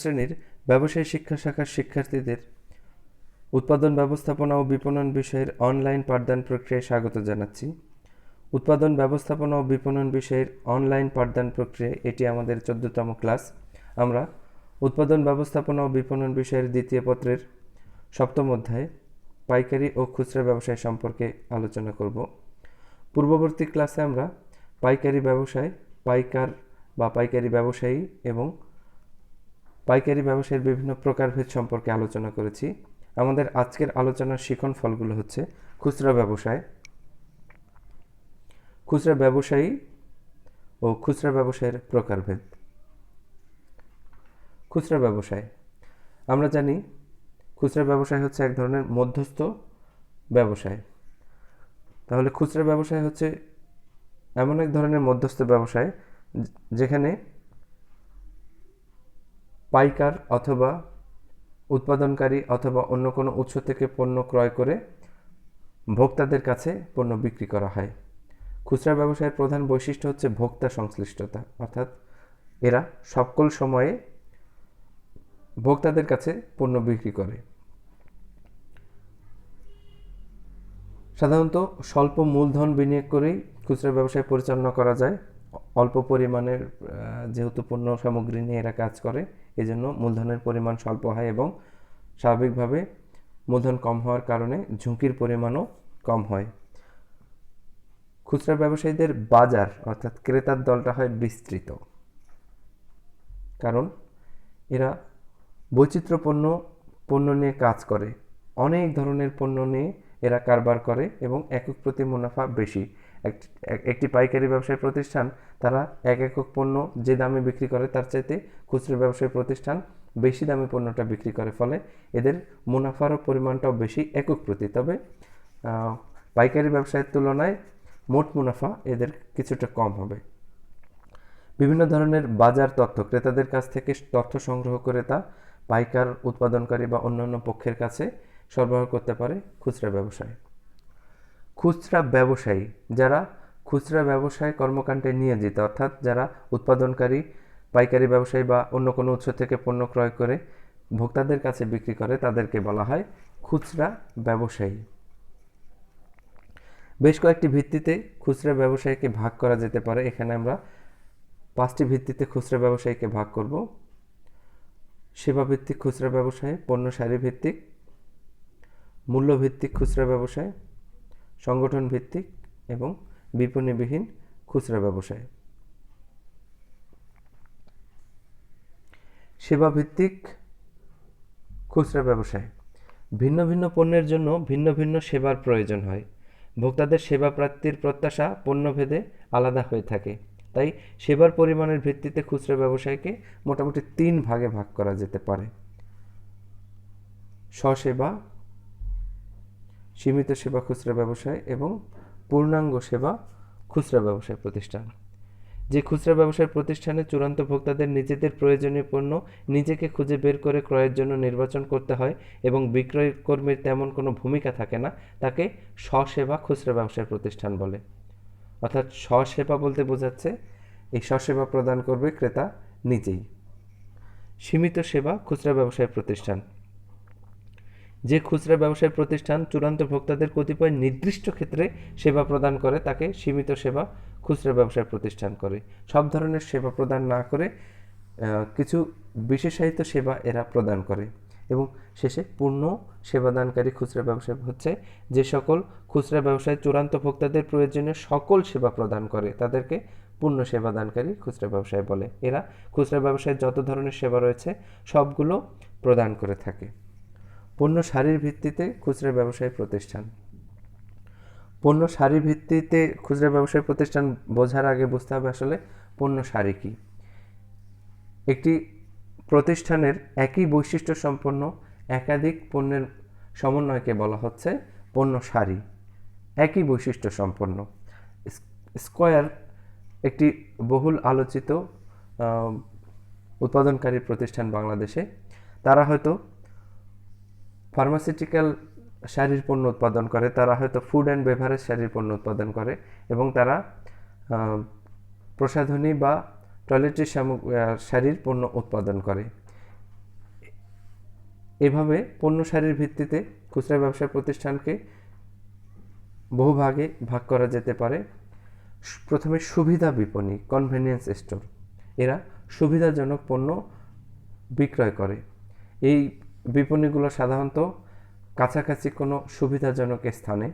শ্রেণির ব্যবসায়ী শিক্ষা শাখার শিক্ষার্থীদের উৎপাদন ব্যবস্থাপনা ও বিপণন বিষয়ের অনলাইন পাঠদান প্রক্রিয়ায় স্বাগত জানাচ্ছি। উৎপাদন ব্যবস্থাপনা ও বিপণন বিষয়ের অনলাইন পাঠদান প্রক্রিয়ায় এটি আমাদের চোদ্দতম ক্লাস। আমরা উৎপাদন ব্যবস্থাপনা ও বিপণন বিষয়ের দ্বিতীয় পত্রের সপ্তম অধ্যায়ে পাইকারি ও খুচরা ব্যবসায় সম্পর্কে আলোচনা করব। পূর্ববর্তী ক্লাসে আমরা পাইকারি ব্যবসায়, পাইকার বা পাইকারি ব্যবসায়ী এবং পাইকারি ব্যবসায়ের বিভিন্ন প্রকারভেদ সম্পর্কে আলোচনা করেছি। আমাদের আজকের আলোচনার শিখন ফলগুলো হচ্ছে খুচরা ব্যবসায়। খুচরা ব্যবসায়ী ও খুচরা ব্যবসায়ের প্রকারভেদ। খুচরা ব্যবসায়। আমরা জানি খুচরা ব্যবসায় হচ্ছে এক ধরনের মধ্যস্থ ব্যবসায়। তাহলে খুচরা ব্যবসায় হচ্ছে এমন এক ধরনের মধ্যস্থ ব্যবসায়, যেখানে পাইকার অথবা উৎপাদনকারী অথবা অন্য কোনো উৎস থেকে পণ্য ক্রয় করে ভোক্তাদের কাছে পণ্য বিক্রি করা হয়। খুচরা ব্যবসায়ের প্রধান বৈশিষ্ট্য হচ্ছে ভোক্তা সংশ্লিষ্টতা। অর্থাৎ এরা সকল সময়ে ভোক্তাদের কাছে পণ্য বিক্রি করে। সাধারণত স্বল্প মূলধন বিনিয়োগ করেই খুচরা ব্যবসায় পরিচালনা করা যায়। অল্প পরিমাণের যেহেতু পণ্য সামগ্রী নিয়ে এরা কাজ করে এই জন্য মূলধনের পরিমাণ স্বল্প হয় এবং স্বাভাবিকভাবে মূলধন কম হওয়ার কারণে ঝুঁকির পরিমাণও কম হয়। খুচরা ব্যবসায়ীদের বাজার, অর্থাৎ ক্রেতার দলটা হয় বিস্তৃত। কারণ এরা বৈচিত্র্যপূর্ণ পণ্য নিয়ে কাজ করে। অনেক ধরনের পণ্য নিয়ে এরা কারবার করে এবং একক প্রতি মুনাফা বেশি। একটি পাইকারি ব্যবসায়ী প্রতিষ্ঠান, তারা এক একক পণ্য যে দামে বিক্রি করে তার চাইতে খুচরো ব্যবসায়ী প্রতিষ্ঠান বেশি দামে পণ্যটা বিক্রি করে। ফলে এদের মুনাফার পরিমাণটাও বেশি একক প্রতি। তবে পাইকারি ব্যবসায়ের তুলনায় মোট মুনাফা এদের কিছুটা কম হবে। বিভিন্ন ধরনের বাজার তথ্য, ক্রেতাদের কাছ থেকে তথ্য সংগ্রহ করে তা পাইকার উৎপাদনকারী বা অন্যান্য পক্ষের কাছে সরবরাহ করতে পারে খুচরা ব্যবসায়। খুচরা ব্যবসায়ী, যারা খুচরা ব্যবসায় কর্মকাণ্ডে নিয়োজিত, অর্থাৎ যারা উৎপাদনকারী, পাইকারি ব্যবসায়ী বা অন্য কোনো উৎস থেকে পণ্য ক্রয় করে ভোক্তাদের কাছে বিক্রি করে, তাদেরকে বলা হয় খুচরা ব্যবসায়ী। বেশ কয়েকটি ভিত্তিতে খুচরা ব্যবসায়ীকে ভাগ করা যেতে পারে। এখানে আমরা পাঁচটি ভিত্তিতে খুচরা ব্যবসায়ীকে ভাগ করব। সেবাভিত্তিক খুচরা ব্যবসায় পণ্য সারি ভিত্তিক মূল্যভিত্তিক খুচরা ব্যবসায় সংগঠন ভিত্তিক এবং বিপণীবিহীন খুচরা ব্যবসায়। সেবা ভিত্তিক খুচরা ব্যবসায়। ভিন্ন ভিন্ন পণ্যের জন্য ভিন্ন ভিন্ন সেবার প্রয়োজন হয়। ভোক্তাদের সেবা প্রাপ্তির প্রত্যাশা পণ্যভেদে আলাদা হয়ে থাকে। তাই সেবার পরিমাণের ভিত্তিতে খুচরা ব্যবসায়কে মোটামুটি তিন ভাগে ভাগ করা যেতে পারে। স্বসেবা সীমিত সেবা খুচরা ব্যবসায় এবং পূর্ণাঙ্গ সেবা খুচরা ব্যবসায় প্রতিষ্ঠান। যে খুচরা ব্যবসায় প্রতিষ্ঠানে চূড়ান্ত ভোক্তাদের নিজেদের প্রয়োজনীয় পণ্য নিজেকে খুঁজে বের করে ক্রয়ের জন্য নির্বাচন করতে হয় এবং বিক্রয় কর্মীর তেমন কোনো ভূমিকা থাকে না, তাকে স্বসেবা খুচরা ব্যবসায় প্রতিষ্ঠান বলে। অর্থাৎ স্বসেবা বলতে বোঝাচ্ছে, এই স্বসেবা প্রদান করবে ক্রেতা নিজেই। সীমিত সেবা খুচরা ব্যবসায় প্রতিষ্ঠান। যে খুচরা ব্যবসায়ী প্রতিষ্ঠান চূড়ান্ত ভোক্তাদের কতিপয় নির্দিষ্ট ক্ষেত্রে সেবা প্রদান করে, তাকে সীমিত সেবা খুচরা ব্যবসায় প্রতিষ্ঠান করে। সব ধরনের সেবা প্রদান না করে কিছু বিশেষায়িত সেবা এরা প্রদান করে। এবং শেষে পূর্ণ সেবাদানকারী খুচরা ব্যবসায় হচ্ছে যে সকল খুচরা ব্যবসায় চূড়ান্ত ভোক্তাদের প্রয়োজনে সকল সেবা প্রদান করে, তাদেরকে পূর্ণ সেবাদানকারী খুচরা ব্যবসায় বলে। এরা খুচরা ব্যবসায় যত ধরনের সেবা রয়েছে, সবগুলো প্রদান করে থাকে। পণ্য সারির ভিত্তিতে খুচরা ব্যবসায়ী প্রতিষ্ঠান। পণ্য সারি ভিত্তিতে খুচরা ব্যবসায়ী প্রতিষ্ঠান বোঝার আগে বুঝতে হবে আসলে পণ্য সারি কী। একটি প্রতিষ্ঠানের একই বৈশিষ্ট্য সম্পন্ন একাধিক পণ্যের সমন্বয়কে বলা হচ্ছে পণ্য সারি। একই বৈশিষ্ট্য সম্পন্ন। স্কোয়ার একটি বহুল আলোচিত উৎপাদনকারী প্রতিষ্ঠান বাংলাদেশে। তারা হয়তো ফার্মাসিউটিক্যাল শাড়ির পণ্য উৎপাদন করে, তারা হয়তো ফুড অ্যান্ড বেভারেজ শাড়ির পণ্য উৎপাদন করে এবং তারা প্রসাধনী বা টয়লেটের শাড়ির পণ্য উৎপাদন করে। এভাবে পণ্য সারির ভিত্তিতে খুচরা ব্যবসা প্রতিষ্ঠানকে বহু ভাগে ভাগ করা যেতে পারে। প্রথমে সুবিধা বিপণী কনভেনিয়েন্স স্টোর এরা সুবিধাজনক পণ্য বিক্রয় করে। এই বিপণীগুলো সাধারণত কাছাকাছি কোনো সুবিধাজনক স্থানে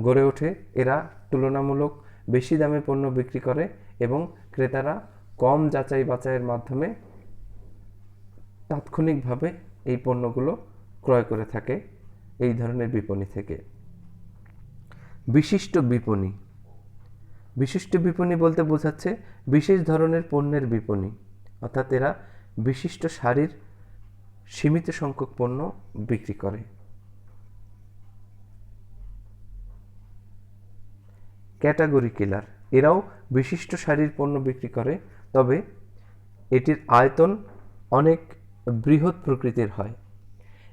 গড়ে ওঠে। এরা তুলনামূলক বেশি দামে পণ্য বিক্রি করে এবং ক্রেতারা কম যাচাই বাছাইয়ের মাধ্যমে তাৎক্ষণিকভাবে এই পণ্যগুলো ক্রয় করে থাকে এই ধরনের বিপণী থেকে। বিশিষ্ট বিপণী। বিশিষ্ট বিপণী বলতে বোঝাচ্ছে বিশেষ ধরনের পণ্যের বিপণী, অর্থাৎ এরা বিশিষ্ট শাড়ির সীমিত সংখ্যক পণ্য বিক্রি করে। Category killer. এরাও বিশিষ্ট শাড়ির পণ্য বিক্রি করে, তবে এটির আয়তন অনেক বৃহৎ প্রকৃতির হয়।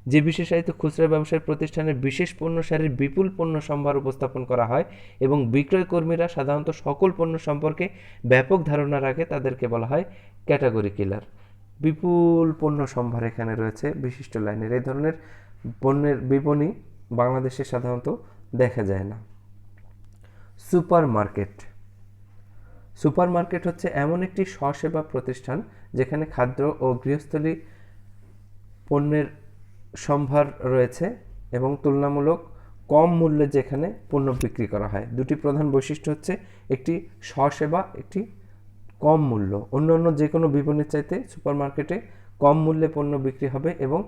যে বিশেষায়িত খুচরা ব্যবসায়ী প্রতিষ্ঠানে বিশেষ পণ্য সারির বিপুল পণ্য সম্ভার উপস্থাপন করা হয় এবং বিক্রয় কর্মীরা সাধারণত সকল পণ্য সম্পর্কে ব্যাপক ধারণা রাখে তাদেরকে বলা হয় ক্যাটাগরি কিলার। বিপুল পণ্য সম্ভার এখানে রয়েছে, বিশিষ্ট লাইনের। এই ধরনের পণ্যের বিপণী বাংলাদেশে সাধারণত দেখা যায় না। সুপার মার্কেট সুপার মার্কেট হচ্ছে এমন একটি স্বসেবা প্রতিষ্ঠান যেখানে খাদ্য ও গৃহস্থলী পণ্যের সম্ভার রয়েছে এবং তুলনামূলক কম মূল্যে যেখানে পণ্য বিক্রি করা হয়। দুটি প্রধান বৈশিষ্ট্য হচ্ছে একটি স্বসেবা, একটি কম মূল্য। অন্যান্য যে কোনো বিপণীর চাইতে সুপারমার্কেটে কম মূল্যে পণ্য বিক্রি হবে এবং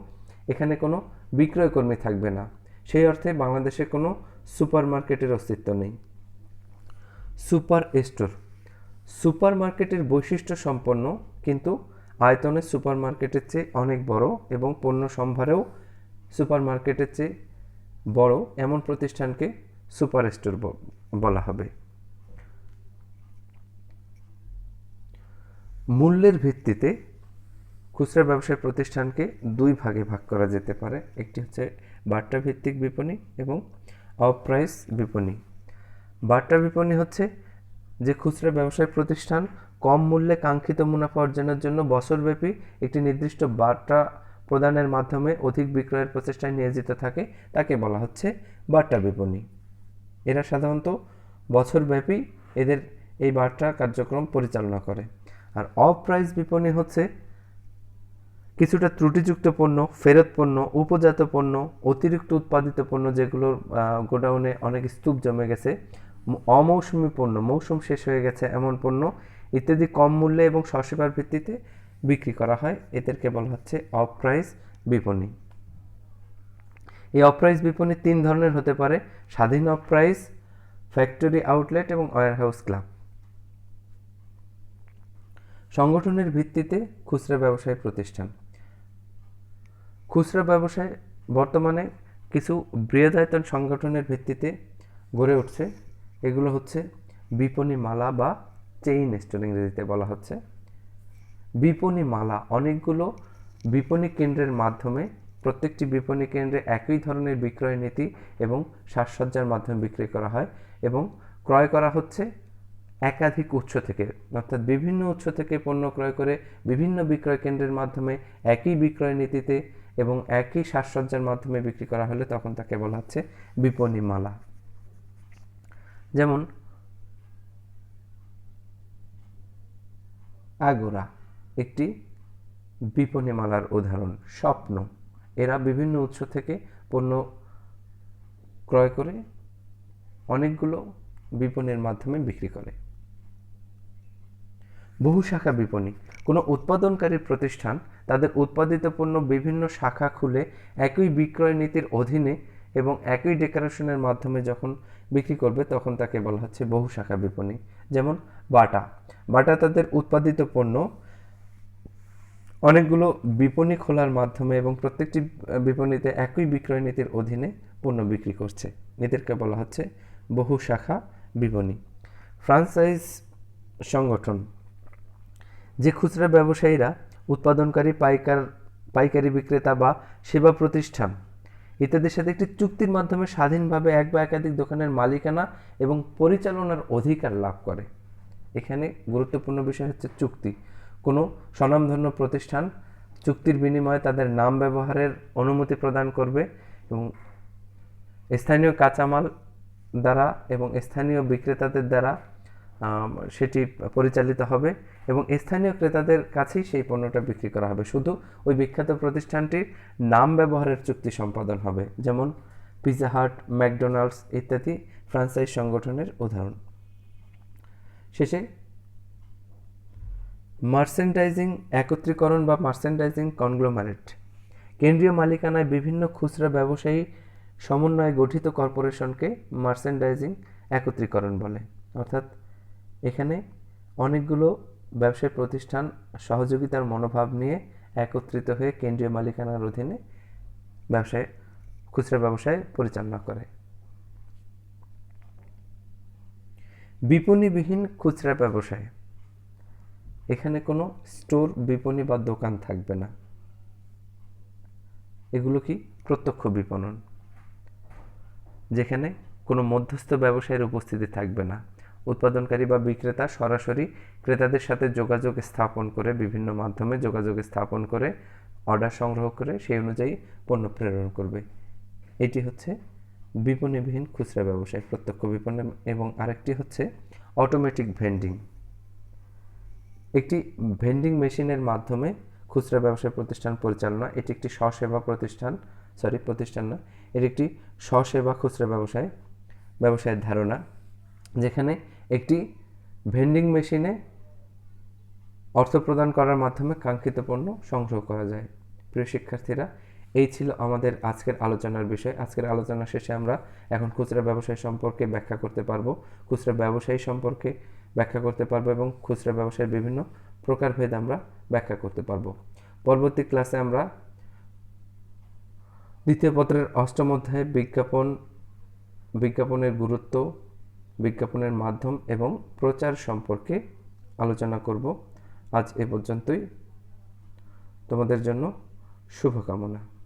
এখানে কোনো বিক্রয়কর্মী থাকবে না। সেই অর্থে বাংলাদেশে কোনো সুপারমার্কেটের অস্তিত্ব নেই। Super store. সুপারমার্কেটের বৈশিষ্ট্য সম্পন্ন, কিন্তু আয়তনে সুপারমার্কেটের চেয়ে অনেক বড় এবং পণ্য সম্ভারেও সুপারমার্কেটের চেয়ে বড় এমন প্রতিষ্ঠানকে সুপার স্টোর বলা হবে। মূল্যের ভিত্তিতে খুচরা ব্যবসায় প্রতিষ্ঠানকে দুই ভাগে ভাগ করা যেতে পারে। একটি হচ্ছে বার্তা ভিত্তিক বিপণী এবং অফ প্রাইস বিপণী। বার্তা বিপণী হচ্ছে যে খুচরা ব্যবসায় প্রতিষ্ঠান কম মূল্যে কাঙ্ক্ষিত মুনাফা অর্জনের জন্য বছরব্যাপী একটি নির্দিষ্ট বার্তা প্রদানের মাধ্যমে অধিক বিক্রয়ের প্রচেষ্টায় নিয়োজিত থাকে, তাকে বলা হচ্ছে বার্তা বিপণী। এরা সাধারণত বছরব্যাপী এদের এই বার্তা কার্যক্রম পরিচালনা করে। আর অফ প্রাইস বিপণী হচ্ছে কিছুটা ত্রুটিযুক্ত পণ্য, ফেরত পণ্য, উপজাত পণ্য, অতিরিক্ত উৎপাদিত পণ্য যেগুলোর গোডাউনে অনেক স্তূপ জমে গেছে। অমৌসুমি পণ্য, মৌসুম শেষ হয়ে গেছে এমন পণ্য ইত্যাদি কম মূল্যে এবং স্বসেবার ভিত্তিতে বিক্রি করা হয়। এদেরকে বলা হচ্ছে অফ প্রাইস বিপণী। এই অফ প্রাইস বিপণী তিন ধরনের হতে পারে, স্বাধীন অফ প্রাইস ফ্যাক্টরি আউটলেট এবং ওয়্যারহাউস ক্লাব। সংগঠনের ভিত্তিতে খুচরা ব্যবসায় প্রতিষ্ঠান। খুচরা ব্যবসায় বর্তমানে কিছু বৃহদায়তন সংগঠনের ভিত্তিতে গড়ে উঠছে। এগুলো হচ্ছে বিপণী মালা বা চেইন স্টোর ইংরেজিতে বলা হচ্ছে। বিপণী মালা অনেকগুলো বিপণী কেন্দ্রের মাধ্যমে প্রত্যেকটি বিপণী কেন্দ্রে একই ধরনের বিক্রয় নীতি এবং সাজসজ্জার মাধ্যমে বিক্রি করা হয় এবং ক্রয় করা হচ্ছে একাধিক উৎস থেকে, অর্থাৎ বিভিন্ন উৎস থেকে পণ্য ক্রয় করে বিভিন্ন বিক্রয় কেন্দ্রের মাধ্যমে একই বিক্রয় নীতিতে এবং একই সাজসজ্জার মাধ্যমে বিক্রি করা হলে তখন তাকে বলা হচ্ছে বিপণী মালা যেমন, আগোরা একটি বিপণী মালার উদাহরণ, স্বপ্ন। এরা বিভিন্ন উৎস থেকে পণ্য ক্রয় করে অনেকগুলো বিপণীর মাধ্যমে বিক্রি করে। বহু শাখা বিপণী। কোনো উৎপাদনকারী প্রতিষ্ঠান তাদের উৎপাদিত পণ্য বিভিন্ন শাখা খুলে একই বিক্রয় নীতির অধীনে এবং একই ডেকোরেশনের মাধ্যমে যখন বিক্রি করবে, তখন তাকে বলা হচ্ছে বহু শাখা বিপণী। যেমন বাটা। বাটা তাদের উৎপাদিত পণ্য অনেকগুলো বিপণী খোলার মাধ্যমে এবং প্রত্যেকটি বিপণীতে একই বিক্রয় নীতির অধীনে পণ্য বিক্রি করছে। এদেরকে বলা হচ্ছে বহু শাখা বিপণী। ফ্রান্সাইজ সংগঠন। যে খুচরা ব্যবসায়ীরা উৎপাদনকারী পাইকার, পাইকারি বিক্রেতা বা সেবা প্রতিষ্ঠান ইত্যাদির সাথে একটি চুক্তির মাধ্যমে স্বাধীনভাবে এক বা একাধিক দোকানের মালিকানা এবং পরিচালনার অধিকার লাভ করে। এখানে গুরুত্বপূর্ণ বিষয় হচ্ছে চুক্তি। কোনো স্বনামধন্য প্রতিষ্ঠান চুক্তির বিনিময়ে তাদের নাম ব্যবহারের অনুমতি প্রদান করবে এবং স্থানীয় কাঁচামাল দ্বারা এবং স্থানীয় বিক্রেতাদের দ্বারা সেটি পরিচালিত হবে এবং স্থানীয় ক্রেতাদের কাছেই সেই পণ্যটা বিক্রি করা হবে। শুধু ওই বিখ্যাত প্রতিষ্ঠানটির নাম ব্যবহারের চুক্তি সম্পাদন হবে, যেমন পিৎজা হাট ম্যাকডোনাল্ডস ইত্যাদি ফ্রান্সাইজ সংগঠনের উদাহরণ। শেষে মার্চেন্ডাইজিং একত্রীকরণ বা মার্চেন্ডাইজিং কনগ্লোমারেট। কেন্দ্রীয় মালিকানায় বিভিন্ন খুচরা ব্যবসায়ী সমন্বয়ে গঠিত কর্পোরেশনকে মার্চেন্ডাইজিং একত্রীকরণ বলে, অর্থাৎ এখানে অনেকগুলো ব্যবসায়ী প্রতিষ্ঠান সহযোগিতার মনোভাব নিয়ে একত্রিত হয়ে কেন্দ্রীয় মালিকানার অধীনে ব্যবসায়, খুচরা ব্যবসায় পরিচালনা করে। বিপণীবিহীন খুচরা ব্যবসায়। এখানে কোনো স্টোর, বিপণী বা দোকান থাকবে না। এগুলো কি প্রত্যক্ষ বিপণন? যেখানে কোনো মধ্যস্থ ব্যবসায়ের উপস্থিতি থাকবে না। উৎপাদনকারী বা বিক্রেতা সরাসরি ক্রেতাদের সাথে যোগাযোগ স্থাপন করে, বিভিন্ন মাধ্যমে যোগাযোগ স্থাপন করে, অর্ডার সংগ্রহ করে, সেই অনুযায়ী পণ্য প্রেরণ করবে। এটি হচ্ছে বিপণীবিহীন খুচরা ব্যবসায় প্রত্যক্ষ বিপণন এবং আরেকটি হচ্ছে অটোমেটিক ভেন্ডিং একটি ভেন্ডিং মেশিনের মাধ্যমে খুচরা ব্যবসায় প্রতিষ্ঠান পরিচালনা, এটি একটি স্বসেবা প্রতিষ্ঠান সরি প্রতিষ্ঠান না এটি একটি স্বসেবা খুচরা ব্যবসায়, ব্যবসায়ের ধারণা। যেখানে একটি ভেন্ডিং মেশিনে অর্থ প্রদান করার মাধ্যমে কাঙ্ক্ষিত পণ্য সংগ্রহ করা যায়। প্রিয় শিক্ষার্থীরা, এই ছিল আমাদের আজকের আলোচনার বিষয়। আজকের আলোচনা শেষে আমরা এখন খুচরা ব্যবসায় সম্পর্কে ব্যাখ্যা করতে পারব। খুচরা ব্যবসায়ী সম্পর্কে ব্যাখ্যা করতে পারব এবং খুচরা ব্যবসায়ের বিভিন্ন প্রকারভেদ আমরা ব্যাখ্যা করতে পারব। পরবর্তী ক্লাসে আমরা দ্বিতীয় পত্রের অষ্টম অধ্যায়ে বিজ্ঞাপন, বিজ্ঞাপনের গুরুত্ব বিজ্ঞাপনের মাধ্যম এবং প্রচার সম্পর্কে আলোচনা করব। আজ এ পর্যন্তই। তোমাদের জন্য শুভকামনা।